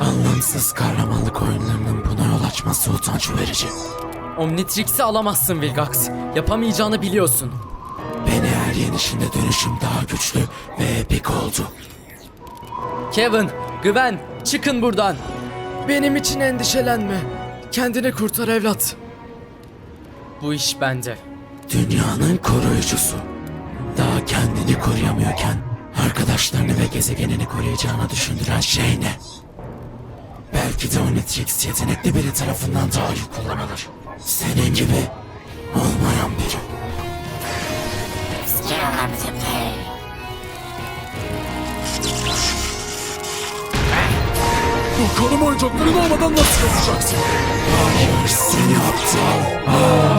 Anlamsız kahramanlık oyunlarının buna yol açması utanç verici. Omnitrix'i alamazsın Vilgax. Yapamayacağını biliyorsun. Beni her yenişinde dönüşüm daha güçlü ve epik oldu. Kevin, Gwen, çıkın buradan. Benim için endişelenme. Kendini kurtar evlat. Bu iş bende. Dünyanın koruyucusu. Daha kendini koruyamıyorken arkadaşlarını ve gezegenini koruyacağını düşündüren şey ne? Belki de Omnitrix yetenekli biri tarafından daha iyi kullanılır. Senin gibi to pay. Kanamayı çaklarını almadan nasıl yapacaksın? Seni aptal. Ah.